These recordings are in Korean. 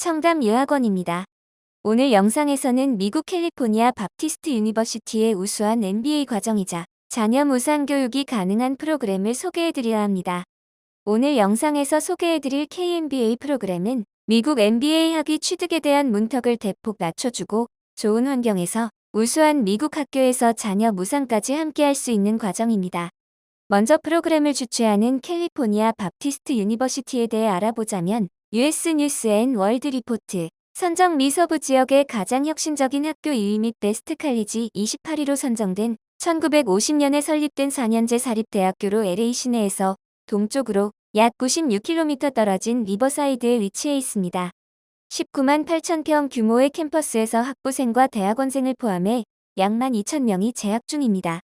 청담 유학원입니다. 오늘 영상에서는 미국 캘리포니아 밥티스트 유니버시티의 우수한 MBA 과정이자 자녀 무상 교육이 가능한 프로그램을 소개해드려야 합니다. 오늘 영상에서 소개해드릴 KMBA 프로그램은 미국 MBA 학위 취득에 대한 문턱을 대폭 낮춰주고 좋은 환경에서 우수한 미국 학교에서 자녀 무상까지 함께할 수 있는 과정입니다. 먼저 프로그램을 주최하는 캘리포니아 밥티스트 유니버시티에 대해 알아보자면 US 뉴스 앤 월드 리포트 선정 미 서부 지역의 가장 혁신적인 학교 2위 및 베스트 칼리지 28위로 선정된 1950년에 설립된 4년제 사립대학교로 LA 시내에서 동쪽으로 약 96km 떨어진 리버사이드에 위치해 있습니다. 19만 8천 평 규모의 캠퍼스에서 학부생과 대학원생을 포함해 약 12,000명이 재학 중입니다.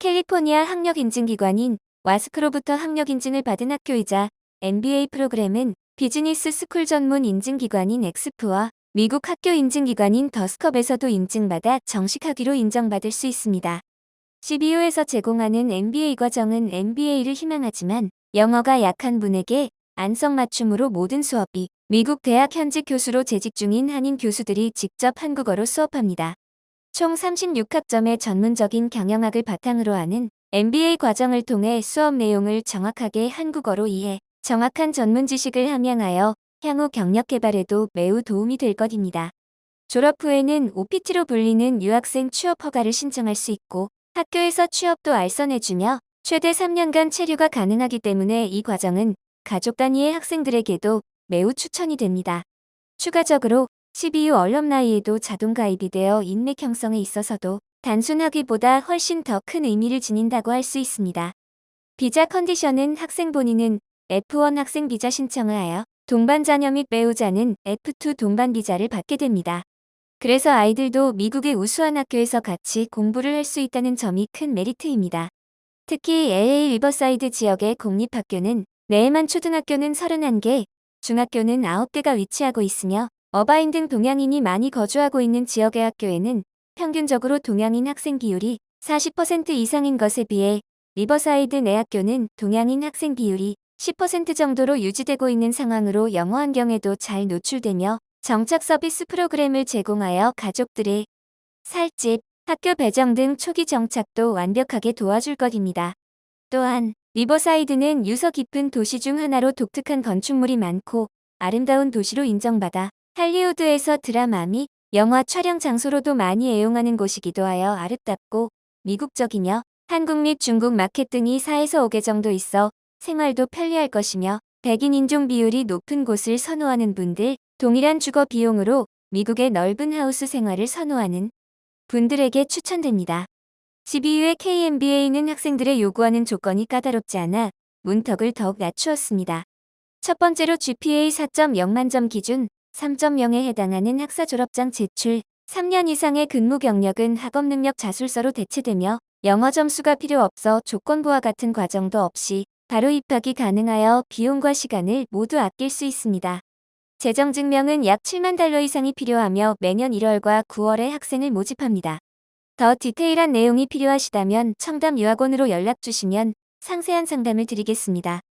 캘리포니아 학력인증기관인 와스크로부터 학력인증을 받은 학교이자 MBA 프로그램은 비즈니스 스쿨 전문 인증기관인 엑스프와 미국 학교 인증기관인 더스컵에서도 인증받아 정식 학위로 인정받을 수 있습니다. CBU에서 제공하는 MBA 과정은 MBA를 희망하지만 영어가 약한 분에게 안성맞춤으로 모든 수업이 미국 대학 현직 교수로 재직 중인 한인 교수들이 직접 한국어로 수업합니다. 총 36학점의 전문적인 경영학을 바탕으로 하는 MBA 과정을 통해 수업 내용을 정확하게 한국어로 이해, 정확한 전문 지식을 함양하여 향후 경력 개발에도 매우 도움이 될 것입니다. 졸업 후에는 OPT로 불리는 유학생 취업 허가를 신청할 수 있고 학교에서 취업도 알선해주며 최대 3년간 체류가 가능하기 때문에 이 과정은 가족 단위의 학생들에게도 매우 추천이 됩니다. 추가적으로 CBU 얼럼나이에도 자동 가입이 되어 인맥 형성에 있어서도 단순하기보다 훨씬 더 큰 의미를 지닌다고 할 수 있습니다. 비자 컨디션은 학생 본인은 F1 학생 비자 신청을 하여 동반 자녀 및 배우자는 F2 동반 비자를 받게 됩니다. 그래서 아이들도 미국의 우수한 학교에서 같이 공부를 할 수 있다는 점이 큰 메리트입니다. 특히 LA 리버사이드 지역의 공립학교는 내에만 초등학교는 31개, 중학교는 9개가 위치하고 있으며 어바인 등 동양인이 많이 거주하고 있는 지역의 학교에는 평균적으로 동양인 학생 비율이 40% 이상인 것에 비해 리버사이드 내 학교는 동양인 학생 비율이 10% 정도로 유지되고 있는 상황으로 영어 환경에도 잘 노출되며 정착 서비스 프로그램을 제공하여 가족들의 살집, 학교 배정 등 초기 정착도 완벽하게 도와줄 것입니다. 또한 리버사이드는 유서 깊은 도시 중 하나로 독특한 건축물이 많고 아름다운 도시로 인정받아 할리우드에서 드라마 및 영화 촬영 장소로도 많이 애용하는 곳이기도 하여 아름답고 미국적이며 한국 및 중국 마켓 등이 4에서 5개 정도 있어 생활도 편리할 것이며 백인 인종 비율이 높은 곳을 선호하는 분들, 동일한 주거 비용으로 미국의 넓은 하우스 생활을 선호하는 분들에게 추천됩니다. CBU의 KMBA는 학생들의 요구하는 조건이 까다롭지 않아 문턱을 더욱 낮추었습니다. 첫 번째로 GPA 4.0 만점 기준 3.0에 해당하는 학사 졸업장 제출, 3년 이상의 근무 경력은 학업 능력 자술서로 대체되며 영어 점수가 필요 없어 조건부와 같은 과정도 없이 바로 입학이 가능하여 비용과 시간을 모두 아낄 수 있습니다. 재정 증명은 약 7만 달러 이상이 필요하며 매년 1월과 9월에 학생을 모집합니다. 더 디테일한 내용이 필요하시다면 청담 유학원으로 연락 주시면 상세한 상담을 드리겠습니다.